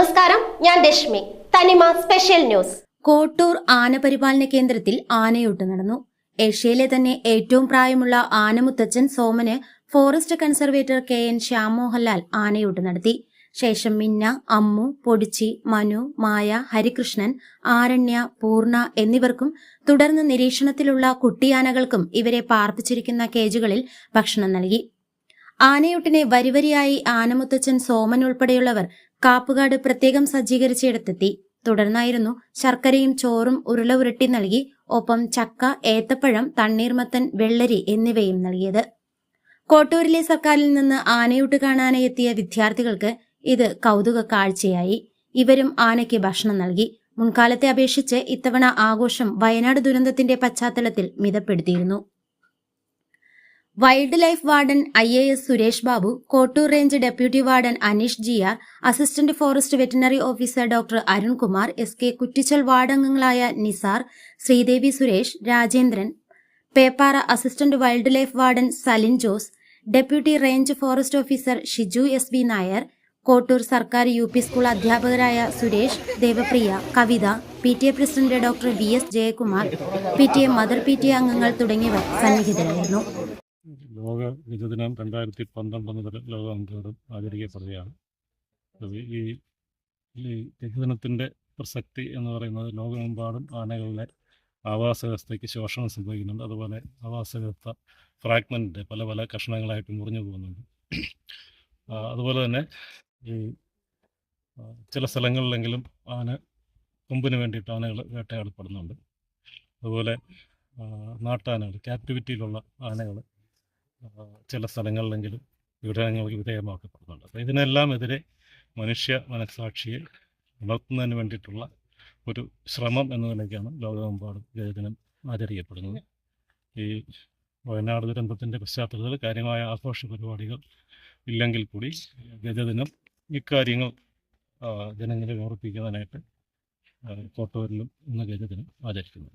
ഞാൻ രശ്മി. തനിമ special news. Kottoor ആനപരിപാലന കേന്ദ്രത്തിൽ ആനയൂട്ട് നടന്നു. ഏഷ്യയിലെ തന്നെ ഏറ്റവും പ്രായമുള്ള ആനമുത്തച്ഛൻ സോമന് forest conservator K N Shyam Mohanlal ആനയൂട്ട് നടത്തി. ശേഷം മിന്ന അമ്മു പൊടിച്ചി മനു മായ ഹരികൃഷ്ണൻ ആരണ്യ പൂർണ എന്നിവർക്കും തുടർന്ന് നിരീക്ഷണത്തിലുള്ള കുട്ടിയാനകൾക്കും ഇവരെ പാർപ്പിച്ചിരിക്കുന്ന കേജുകളിൽ ഭക്ഷണം നൽകി. ആനയൂട്ടിനെ വരിവരിയായി ആനമുത്തച്ഛൻ സോമൻ ഉൾപ്പെടെയുള്ളവർ കാപ്പുകാട് പ്രത്യേകം സജ്ജീകരിച്ചിടത്തെത്തി തുടർന്നായിരുന്നു ശർക്കരയും ചോറും ഉരുള ഉരുട്ടി നൽകി ഒപ്പം ചക്ക ഏത്തപ്പഴം തണ്ണീർമത്തൻ വെള്ളരി എന്നിവയും നൽകിയത്. കോട്ടൂരിലെ സർക്കാരിൽ നിന്ന് ആനയൂട്ട് കാണാനായി എത്തിയ വിദ്യാർത്ഥികൾക്ക് ഇത് കൗതുക കാഴ്ചയായി. ഇവരും ആനയ്ക്ക് ഭക്ഷണം നൽകി. മുൻകാലത്തെ അപേക്ഷിച്ച് ഇത്തവണ ആഘോഷം വയനാട് ദുരന്തത്തിന്റെ പശ്ചാത്തലത്തിൽ മിതപ്പെടുത്തിയിരുന്നു. Wildlife warden I A S Suresh Babu Kottoor range deputy warden Aneesh G R assistant forest veterinary officer doctor Arunkumar S K Kuttichal ward അംഗങ്ങളായ Nisar Sreedevi Suresh Rajendran Peppara assistant wildlife warden Salin Jose deputy range forest officer Shiju S V Nair Kottoor സർക്കാർ U P school അധ്യാപകരായ Suresh Devapriya Kavitha P T A president doctor V S Jayakumar P T A mother P T A അംഗങ്ങൾ തുടങ്ങിയവർ സന്നിഹിതരായിരുന്നു. ലോക വിഭജനം രണ്ടായിരത്തി പന്ത്രണ്ട് മുതൽ ലോകമെമ്പാടും ആചരിക്കപ്പെടുകയാണ്. ഈ ഈ പ്രസക്തി എന്ന് പറയുന്നത് ലോകമെമ്പാടും ആനകളുടെ ആവാസ വ്യവസ്ഥയ്ക്ക് ശോഷണം സംഭവിക്കുന്നുണ്ട്. അതുപോലെ ആവാസ വ്യവസ്ഥ ഫ്രാഗ്മെന്റ് പല പല കഷണങ്ങളായിട്ട് മുറിഞ്ഞു പോകുന്നുണ്ട്. അതുപോലെ തന്നെ ഈ ചില സ്ഥലങ്ങളിലെങ്കിലും ആന കൊമ്പിന് വേണ്ടിയിട്ട് ആനകൾ വേട്ടയാടപ്പെടുന്നുണ്ട്. അതുപോലെ നാട്ടാനകൾ ക്യാപ്റ്റിവിറ്റിയിലുള്ള ആനകൾ ചില സ്ഥലങ്ങളിലെങ്കിലും പീഡനങ്ങൾക്ക് വിധേയമാക്കപ്പെടുന്നുണ്ട്. അപ്പോൾ ഇതിനെല്ലാം എതിരെ മനുഷ്യ മനസാക്ഷിയെ ഉണർത്തുന്നതിന് വേണ്ടിയിട്ടുള്ള ഒരു ശ്രമം എന്ന നിലയ്ക്കാണ് ലോകമെമ്പാടും ഗജദിനം ആചരിക്കപ്പെടുന്നത്. ഈ വയനാട് ദുരന്തത്തിന്റെ പശ്ചാത്തലത്തിൽ കാര്യമായ ആഘോഷ പരിപാടികൾ ഇല്ലെങ്കിൽ കൂടി ഗജദിനം ഇക്കാര്യങ്ങൾ ജനങ്ങളെ ഓർപ്പിക്കുന്നതിനായിട്ട് കോട്ടൂരിലും ഇന്ന് ഗജദിനം ആചരിക്കുന്നു.